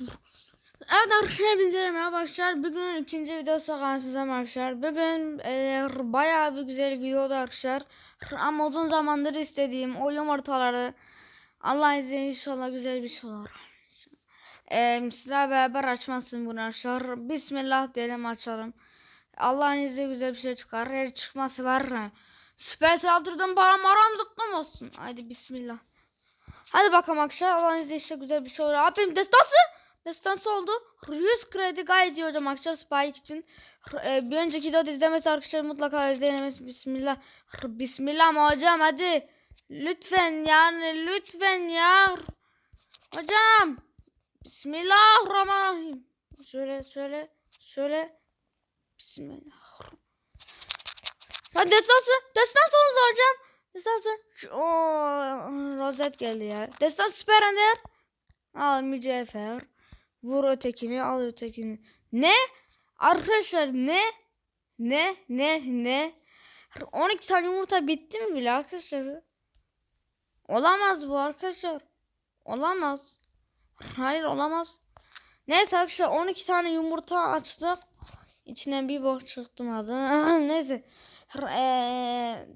Evet arkadaşlar bizlere merhaba arkadaşlar. Bugün ikinci videosu karşınızdayım arkadaşlar. Bugün e, bayağı bir güzel video oldu arkadaşlar. Ama uzun zamandır istediğim o yumurtaları Allah izniyle inşallah güzel bir şey olur. E, sizlerle beraber açmasın bunu arkadaşlar. Bismillah diyelim açalım. Allah'ın izniyle güzel bir şey çıkar. Eğer çıkması var? Süper saldırdım param aram zıkkım olsun. Haydi bismillah. Hadi bakalım arkadaşlar. Allah'ın izniyle işte güzel bir şey olur. Abim destansı. Destansı oldu. 100 kredi gayet iyi hocam arkadaşlar Spike için. E, bir önceki videoda izlemesi arkadaşlar mutlaka izleyelim. Bismillah. Bismillah ama hocam hadi. Lütfen yani lütfen ya. Hocam. Bismillahirrahmanirrahim. Şöyle şöyle şöyle. Bismillah. Ha destansı. Destansı oldu hocam. Destansı. Oo, rozet geldi ya. Destansı süper ender. Al mücevher. Vur ötekini al ötekini. Ne? Arkadaşlar ne? Ne? Ne? Ne? 12 tane yumurta bitti mi bile arkadaşlar? Olamaz bu arkadaşlar. Olamaz. Hayır olamaz. Neyse arkadaşlar 12 tane yumurta açtık. İçinden bir bok çıktı adı. Neyse. Eee,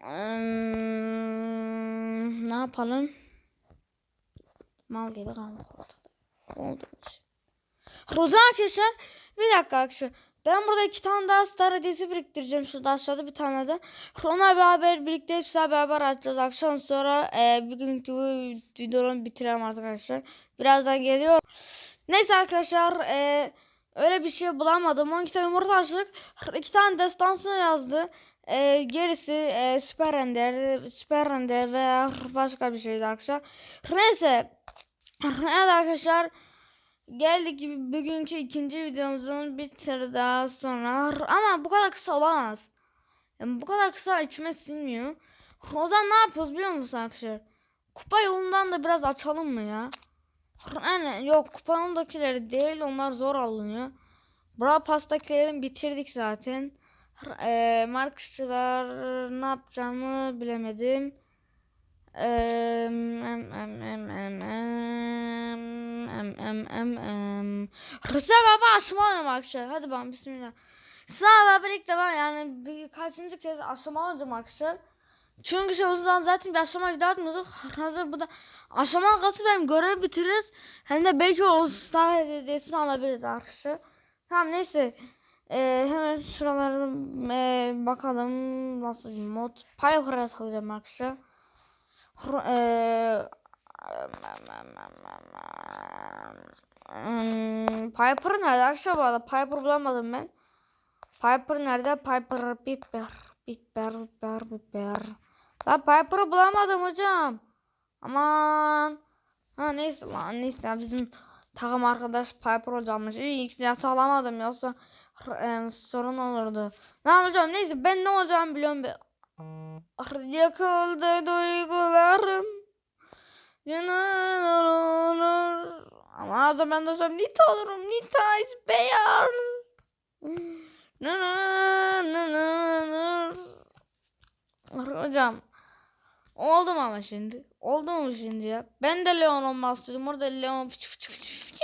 hmm, ne yapalım? Mal gibi kaldık ortada. Oldu iş. Roza arkadaşlar. Bir dakika arkadaşlar. Ben burada iki tane daha star hediyesi biriktireceğim. Şurada aşağıda bir tane de. Ona beraber birlikte hepsiyle beraber açacağız. Akşam sonra e, bugünkü bu videoyu bitirelim artık arkadaşlar. Birazdan geliyor. Neyse arkadaşlar. E, öyle bir şey bulamadım. 12 tane yumurta açtık. iki tane destansı yazdı. E, gerisi e, süper ender, süper ender veya başka bir şeydi arkadaşlar. Neyse. Evet arkadaşlar. Geldik bugünkü ikinci videomuzun bir tır daha sonra. Ama bu kadar kısa olamaz. Yani bu kadar kısa içime sinmiyor. O zaman ne yapıyoruz biliyor musun arkadaşlar? Kupa yolundan da biraz açalım mı ya? Yani yok kupa yolundakileri değil onlar zor alınıyor. Brawl Pass'takilerini bitirdik zaten. Eee markışçılar ne yapacağımı bilemedim. Kısa baba asmanım arkadaşlar. Hadi ben bismillah. Sınavla birlikte ben yani bir kaçıncı kez aşamadım arkadaşlar. Çünkü şey uzun zaten bir aşama video atmıyorduk. Hazır bu da aşama kalsın benim görev bitiririz. Hem de belki o usta hediyesini alabiliriz arkadaşlar. Tamam neyse. Ee, hemen şuralara e, bakalım nasıl bir mod. Pioneer'a takacağım arkadaşlar. Eee Hmm, Piper nerede arkadaşlar bu arada? Piper bulamadım ben. Piper nerede? Piper, Piper, Piper, Piper, Piper. La Piper'ı bulamadım hocam. Aman. Ha neyse lan neyse bizim takım arkadaş Piper hocammış. İyi ikisini yasalamadım yoksa e, sorun olurdu. Lan hocam neyse ben ne olacağımı biliyorum. Be. Yakıldı duygularım. Yanar olur. Ama o zaman da hocam Nita olurum. Nita is bear. Na na na na na. Hocam. Oldum ama şimdi. Oldu mu şimdi ya? Ben de Leon olmak istedim. Orada Leon fıçı fıçı fıçı fıçı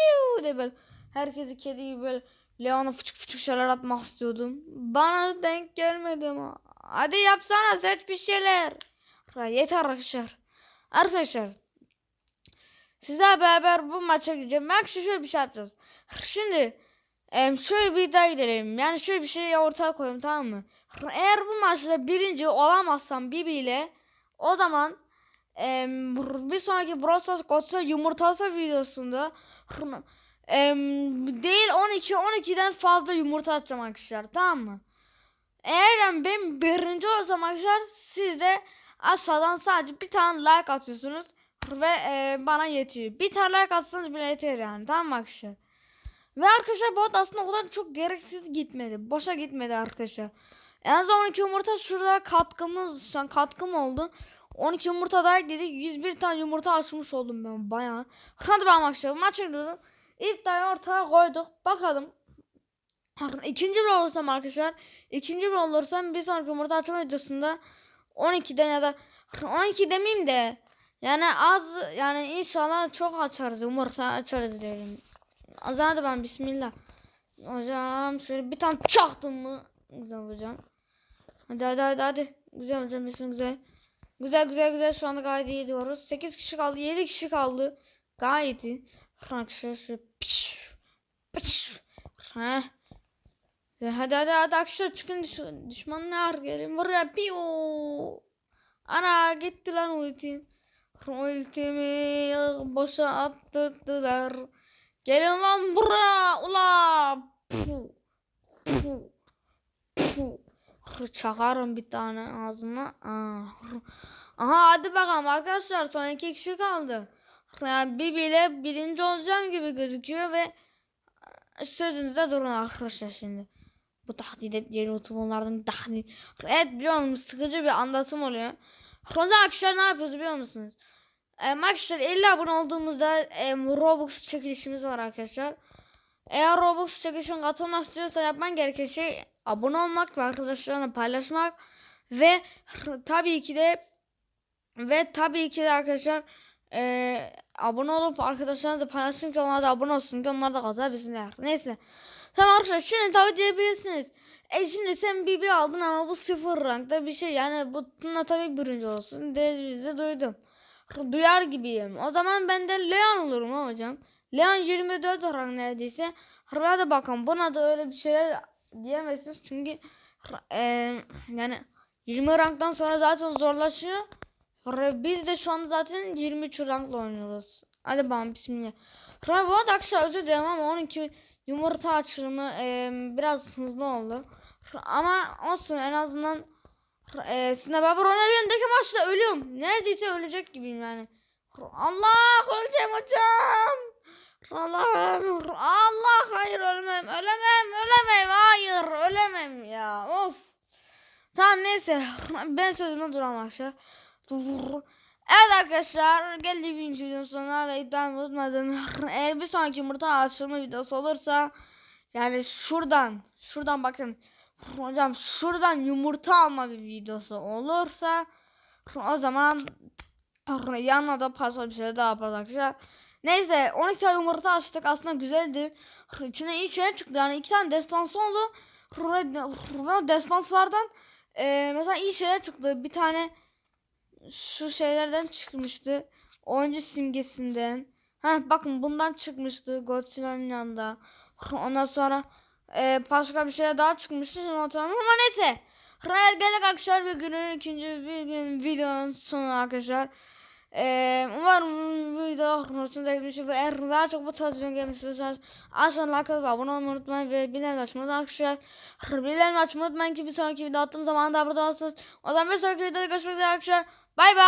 böyle. Herkesi kedi gibi böyle Leon'a fıçık fıçık şeyler atmak istiyordum. Bana denk gelmedi ama. Hadi yapsana seç bir şeyler. Yeter arkadaşlar. Arkadaşlar. Sizlerle beraber bu maça gideceğim. Şu şöyle bir şey yapacağız. Şimdi şöyle bir iddia girelim. Yani şöyle bir şey ortaya koyayım tamam mı? Eğer bu maçta birinci olamazsam Bibi ile o zaman em, bir sonraki Brawl Stars yumurtası videosunda değil 12 12'den fazla yumurta atacağım arkadaşlar tamam mı? Eğer ben birinci olsam arkadaşlar siz de aşağıdan sadece bir tane like atıyorsunuz ve e, bana yetiyor. Bir tane like atsanız bile yeter yani tamam mı arkadaşlar? Ve arkadaşlar bu arada aslında o kadar çok gereksiz gitmedi. Boşa gitmedi arkadaşlar. En azından 12 yumurta şurada katkımız şu an katkım oldu. 12 yumurta daha ekledik. 101 tane yumurta açmış oldum ben bayağı. Hadi bakalım arkadaşlar gidiyorum. İptayı ortaya koyduk. Bakalım İkinci bir olursam arkadaşlar. ikinci bir olursam bir sonraki yumurta açma videosunda 12'den ya da 12 demeyeyim de Yani az yani inşallah çok açarız. Umursa açarız. O zaman da ben bismillah. Hocam şöyle bir tane çaktım mı? Güzel hocam. Hadi hadi hadi hadi. Güzel hocam isim güzel. Güzel güzel güzel şu anda gayet iyi diyoruz. 8 kişi kaldı 7 kişi kaldı. Gayet iyi. Arkadaşlar şöyle piş, piş. Heh. Ve hadi hadi hadi arkadaşlar çıkın düş düşmanlar gelin buraya piyo. Ana gitti lan ultim. Ultimi boşa attırdılar. Gelin lan buraya ula. Puh. Puh. Puh. Çakarım bir tane ağzına. Aa. Aha hadi bakalım arkadaşlar son iki kişi kaldı. Yani bir bile birinci olacağım gibi gözüküyor ve sözünüzde durun arkadaşlar şimdi. Bu tahdit ettiği youtuberlardan tahdit. Evet biliyorum sıkıcı bir anlatım oluyor. Sonra arkadaşlar ne yapıyoruz biliyor musunuz? E, arkadaşlar 50 abone olduğumuzda e, Robux çekilişimiz var arkadaşlar. Eğer Robux çekilişine katılmak istiyorsa yapman gereken şey abone olmak ve arkadaşlarına paylaşmak ve tabii ki de ve tabii ki de arkadaşlar e, abone olup arkadaşlarınızla paylaşın ki onlar da abone olsun ki onlar da kazanabilsinler. Neyse. Tamam arkadaşlar şimdi tabii diyebilirsiniz. E şimdi sen BB aldın ama bu sıfır rankta bir şey yani bununla tabii birinci olsun dediğinizi duydum. Duyar gibiyim. O zaman ben de Leon olurum hocam. Leon 24 rank neredeyse. Hadi bakalım buna da öyle bir şeyler diyemezsiniz çünkü e, yani 20 ranktan sonra zaten zorlaşıyor. Biz de şu an zaten 23 rankla oynuyoruz. Hadi bakalım bismillah. Ra bu arada arkadaşlar özür dilerim ama 12 yumurta açılımı e, biraz hızlı oldu. Ama olsun en azından e, Snap Ronaldinho'daki maçta ölüyorum. Neredeyse ölecek gibiyim yani. Allah öleceğim hocam. Allah'ım Allah hayır ölmem ölemem ölemem hayır ölemem ya of. Tamam neyse ben sözüme duram arkadaşlar. Evet arkadaşlar geldi bir videonun sonuna ve iddiamı unutmadım. Eğer bir sonraki yumurta açılma videosu olursa yani şuradan şuradan bakın hocam şuradan yumurta alma bir videosu olursa o zaman yanına da parça bir şey daha yaparız arkadaşlar. Neyse 12 tane yumurta açtık aslında güzeldi. İçine iyi şeyler çıktı yani iki tane destansı oldu. Destanslardan e, mesela iyi şeyler çıktı. Bir tane şu şeylerden çıkmıştı. Oyuncu simgesinden. Ha bakın bundan çıkmıştı Godzilla'nın yanında. Ondan sonra e, başka bir şey daha çıkmıştı. Şimdi ama neyse. Riot geldik arkadaşlar bir günün ikinci bir gün videonun sonu arkadaşlar. Ee, umarım bu video hoşunuza gitmiştir eğer daha çok bu tarz video gelmek istiyorsanız aşağıdan like atıp abone olmayı unutmayın ve bildirim açmayı arkadaşlar. Bildirim açmayı unutmayın ki bir sonraki video attığım zaman da burada olursunuz. O zaman bir sonraki videoda görüşmek üzere arkadaşlar. Bay bay.